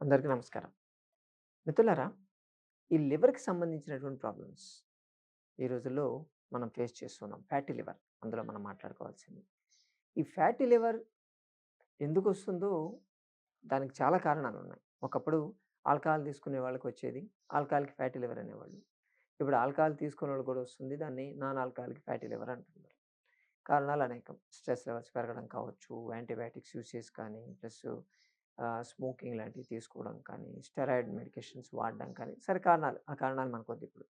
అందరికీ నమస్కారం. మిత్రులారా ఈ లివర్కి సంబంధించినటువంటి ప్రాబ్లమ్స్ ఈ రోజుల్లో మనం ఫేస్ చేస్తున్నాం. ఫ్యాటీ లివర్ అందులో మనం మాట్లాడుకోవాల్సింది. ఈ ఫ్యాటీ లివర్ ఎందుకు వస్తుందో దానికి చాలా కారణాలు ఉన్నాయి. ఒకప్పుడు ఆల్కహాల్ తీసుకునే వాళ్ళకి వచ్చేది ఆల్కహాల్కి ఫ్యాటీ లివర్ అనేవాళ్ళు. ఇప్పుడు ఆల్కహాల్ తీసుకునే వాళ్ళు కూడా వస్తుంది. దాన్ని నాన్ ఆల్కహాల్కి ఫ్యాటీ లివర్ అంటున్నారు. కారణాలు అనేకం. స్ట్రెస్ లెవెల్స్ పెరగడం కావచ్చు యాంటీబయాటిక్స్ యూస్ కానీ ప్లస్ స్మోకింగ్ లాంటివి తీసుకోవడం కానీ స్టెరాయిడ్ మెడికేషన్స్ వాడడం కానీ సరే కారణాలు ఆ కారణాలు మనకు వద్దు ఇప్పుడు.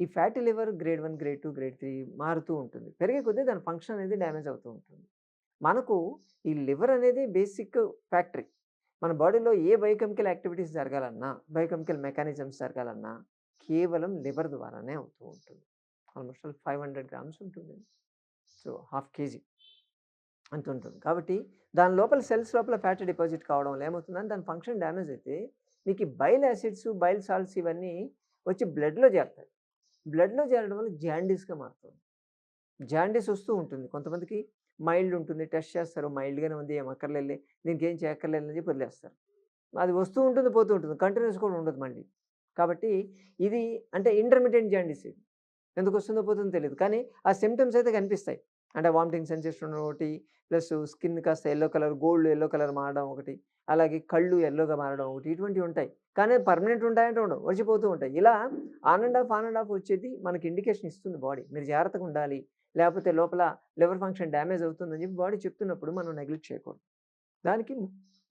ఈ fatty liver grade one grade two grade three మారుతూ ఉంటుంది. పెరిగే కొద్దీ దాని ఫంక్షన్ అనేది డ్యామేజ్ అవుతూ ఉంటుంది. మనకు ఈ లివర్ అనేది బేసిక్ ఫ్యాక్టరీ. మన బాడీలో ఏ బయోకెమికల్ యాక్టివిటీస్ జరగాలన్నా బయోకెమికల్ మెకానిజమ్స్ జరగాలన్నా కేవలం లివర్ ద్వారానే అవుతూ ఉంటుంది. ఆల్మోస్ట్ ఫైవ్ హండ్రెడ్ గ్రామ్స్ ఉంటుంది. So half KG. అంత ఉంటుంది కాబట్టి దాని లోపల సెల్స్ లోపల ఫ్యాట్ డిపాజిట్ కావడం వల్ల ఏమవుతుందని దాని ఫంక్షన్ డ్యామేజ్ అయితే మీకు బైల్ యాసిడ్స్ బైల్ సాల్ట్స్ ఇవన్నీ వచ్చి బ్లడ్లో చేరతాయి. బ్లడ్లో చేరడం వల్ల జాండీస్గా మారుతుంది. జాండీస్ వస్తూ ఉంటుంది. కొంతమందికి మైల్డ్ ఉంటుంది. టెస్ట్ చేస్తారు. మైల్డ్గానే ఉంది. ఏం అక్కర్లేదు దీనికి ఏం చేయక్కర్లేదు అని చెప్పి వదిలేస్తారు. అది వస్తూ ఉంటుంది పోతూ ఉంటుంది. కంటిన్యూస్ కూడా ఉండదు మళ్ళీ. కాబట్టి ఇది అంటే ఇంటర్మీడియట్ జాండీస్ ఎందుకు వస్తుందో పోతుందో తెలియదు. కానీ ఆ సిమ్టమ్స్ అయితే కనిపిస్తాయి. అంటే వామిటింగ్ సెన్సేషన్ ఒకటి ప్లస్ స్కిన్ కాస్త yellow colour gold yellow colour మారడం ఒకటి అలాగే కళ్ళు ఎల్లోగా మారడం ఒకటి ఇటువంటివి ఉంటాయి. కానీ పర్మనెంట్ ఉంటాయంటే ఉండవు వచ్చిపోతూ ఉంటాయి. ఇలా on and off on and off వచ్చేది మనకి ఇండికేషన్ ఇస్తుంది బాడీ. మీరు జాగ్రత్తగా ఉండాలి. లేకపోతే లోపల లివర్ ఫంక్షన్ డ్యామేజ్ అవుతుందని చెప్పి బాడీ చెప్తున్నప్పుడు మనం నెగ్లెక్ట్ చేయకూడదు. దానికి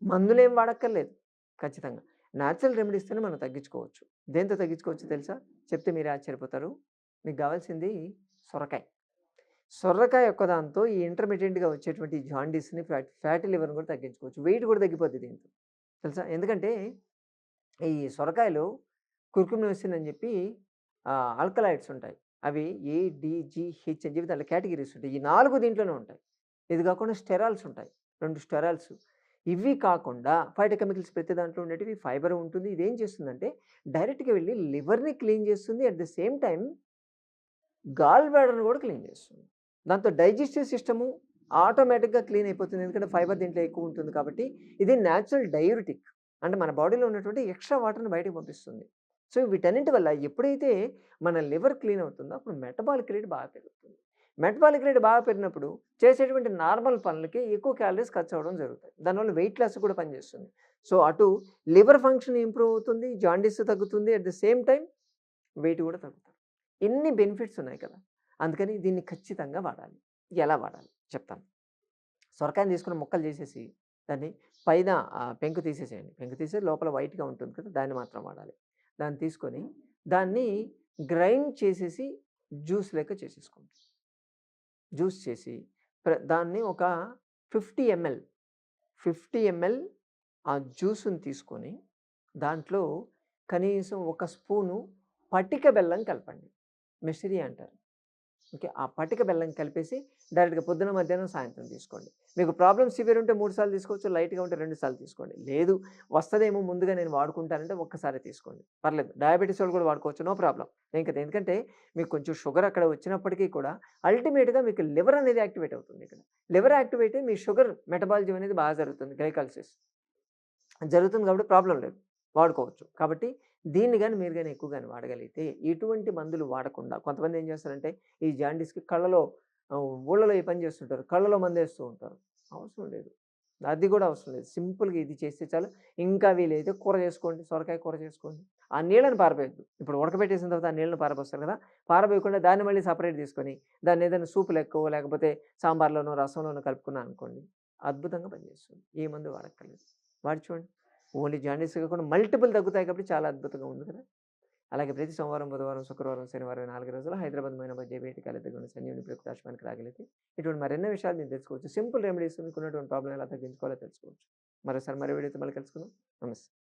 మందులేం వాడక్కర్లేదు ఖచ్చితంగా. న్యాచురల్ రెమెడీస్తోనే మనం తగ్గించుకోవచ్చు. దేంతో తగ్గించుకోవచ్చు తెలుసా? చెప్తే మీరు ఆశ్చర్యపోతారు. మీకు కావాల్సింది సొరకాయ. సొర్రకాయ యొక్క దాంతో ఈ ఇంటర్మీడియట్గా వచ్చేటువంటి జాండీస్ని ఫ్యాట్ ఫ్యాటీ లివర్ని కూడా తగ్గించుకోవచ్చు. వెయిట్ కూడా తగ్గిపోద్ది దీంతో. తెలుసా? ఎందుకంటే ఈ సొరకాయలో కుర్కుమినోసిన్ అని చెప్పి ఆల్కలాయిడ్స్ ఉంటాయి. అవి ఏడిజిహెచ్ అని చెప్పి దాంట్లో కేటగిరీస్ ఉంటాయి. ఈ నాలుగు దీంట్లోనే ఉంటాయి. ఇది కాకుండా స్టెరాల్స్ ఉంటాయి. రెండు స్టెరాల్స్. ఇవి కాకుండా ఫైటోకెమికల్స్ ప్రతి దాంట్లో ఉండేటివి ఫైబర్ ఉంటుంది. ఇది ఏం చేస్తుందంటే డైరెక్ట్గా వెళ్ళి లివర్ని క్లీన్ చేస్తుంది. At the same time gall బ్లాడర్ని కూడా క్లీన్ చేస్తుంది. దాంతో డైజెస్టివ్ సిస్టము ఆటోమేటిక్గా క్లీన్ అయిపోతుంది. ఎందుకంటే ఫైబర్ దీంట్లో ఎక్కువ ఉంటుంది కాబట్టి ఇది న్యాచురల్ డయూరిటిక్ అంటే మన బాడీలో ఉన్నటువంటి ఎక్స్ట్రా వాటర్ని బయటకు పంపిస్తుంది. సో వీటన్నింటి వల్ల ఎప్పుడైతే మన లివర్ క్లీన్ అవుతుందో అప్పుడు మెటబాలిక్ రేట్ బాగా పెరుగుతుంది. మెటబాలిక్ రేట్ బాగా పెరిగినప్పుడు చేసేటువంటి నార్మల్ పనులకి ఎక్కువ క్యాలరీస్ ఖర్చు అవ్వడం జరుగుతుంది. దానివల్ల వెయిట్ లాస్ కూడా పనిచేస్తుంది. సో అటు లివర్ ఫంక్షన్ ఇంప్రూవ్ అవుతుంది జాండీస్ తగ్గుతుంది. At the same time weight కూడా తగ్గుతుంది. ఎన్ని బెనిఫిట్స్ ఉన్నాయి కదా! అందుకని దీన్ని ఖచ్చితంగా వాడాలి. ఎలా వాడాలి? చెప్తాను. సొరకాయని తీసుకుని ముక్కలు చేసేసి దాన్ని పైన పెంకు తీసేసేయండి. పెంకు తీసి లోపల వైట్గా ఉంటుంది కదా దాన్ని మాత్రం వాడాలి. దాన్ని తీసుకొని దాన్ని గ్రైండ్ చేసేసి జ్యూస్ లెక్క చేసేసుకోండి. జ్యూస్ చేసి దాన్ని ఒక ఫిఫ్టీ ఎంఎల్ ఫిఫ్టీ ఎంఎల్ ఆ జ్యూస్ని తీసుకొని దాంట్లో కనీసం ఒక స్పూను పటిక బెల్లం కలపండి. మిశ్రీ అంటారు. ఓకే. ఆ పటిక బెల్లం కలిపేసి డైరెక్ట్గా పొద్దున మధ్యాహ్నం సాయంత్రం తీసుకోండి. మీకు ప్రాబ్లమ్ సివియర్ ఉంటే మూడు సార్లు తీసుకోవచ్చు లైట్గా ఉంటే రెండు సార్లు తీసుకోండి. లేదు వస్తుందేమో ముందుగా నేను వాడుకుంటానంటే ఒక్కసారి తీసుకోండి. పర్లేదు డయాబెటీస్ వాళ్ళు కూడా వాడుకోవచ్చు నో ప్రాబ్లం ఇంకా ఎందుకంటే మీకు కొంచెం షుగర్ అక్కడ వచ్చినప్పటికీ కూడా అల్టిమేట్గా మీకు లివర్ అనేది యాక్టివేట్ అవుతుంది ఇక్కడ. లివర్ యాక్టివేట్ మీ షుగర్ మెటబాలజీ అనేది బాగా జరుగుతుంది గ్లైకాలసిస్. జరుగుతుంది కాబట్టి ప్రాబ్లం లేదు వాడుకోవచ్చు. కాబట్టి దీన్ని కానీ మీరు కానీ ఎక్కువ కానీ వాడగలిగితే ఎటువంటి మందులు వాడకుండా కొంతమంది ఏం చేస్తారంటే ఈ జాండీస్కి కళ్ళలో ఊళ్ళలో ఈ పని చేస్తుంటారు. కళ్ళలో మందు వేస్తూ ఉంటారు. అవసరం లేదు. అది కూడా అవసరం లేదు. సింపుల్గా ఇది చేస్తే చాలు. ఇంకా వీలైతే కూర చేసుకోండి. సొరకాయ కూర చేసుకోండి. ఆ నీళ్ళని పారపోయద్దు ఇప్పుడు ఉడకబెట్టేసిన తర్వాత ఆ నీళ్ళని పారపోస్తారు కదా! పారపోయకుండా దాన్ని మళ్ళీ సపరేట్ తీసుకొని దాన్ని ఏదైనా సూపు లెక్కో లేకపోతే సాంబార్లోనో రసంలోనో కలుపుకున్నా అనుకోండి అద్భుతంగా పనిచేస్తుంది. ఏ మందు వాడక్కర్లేదు. వాడి చూడండి. ఓన్లీ జాండీస్ కాకుండా మల్టిపుల్ తగ్గుతాయి కాబట్టి చాలా అద్భుతంగా ఉంది కదా! అలాగే ప్రతి సోమవారం బుధవారం శుక్రవారం శనివారం నాలుగు రోజులు హైదరాబాద్ మైన మధ్య కలిపి సంజీవుని సంజీవని ఆశ్రమానికి రాగలిగితే ఇటువంటి మరెన్నో విషయాలు నేను తెలుసుకోవచ్చు. సింపుల్ రెమెడీస్ మీకు ఉన్నటువంటి ప్రాబ్లం ఎలా తగ్గించుకోవాలో తెలుసుకోవచ్చు. మరోసారి మరో వీడియోతో మళ్ళీ కలుసుకుందాం. నమస్తే.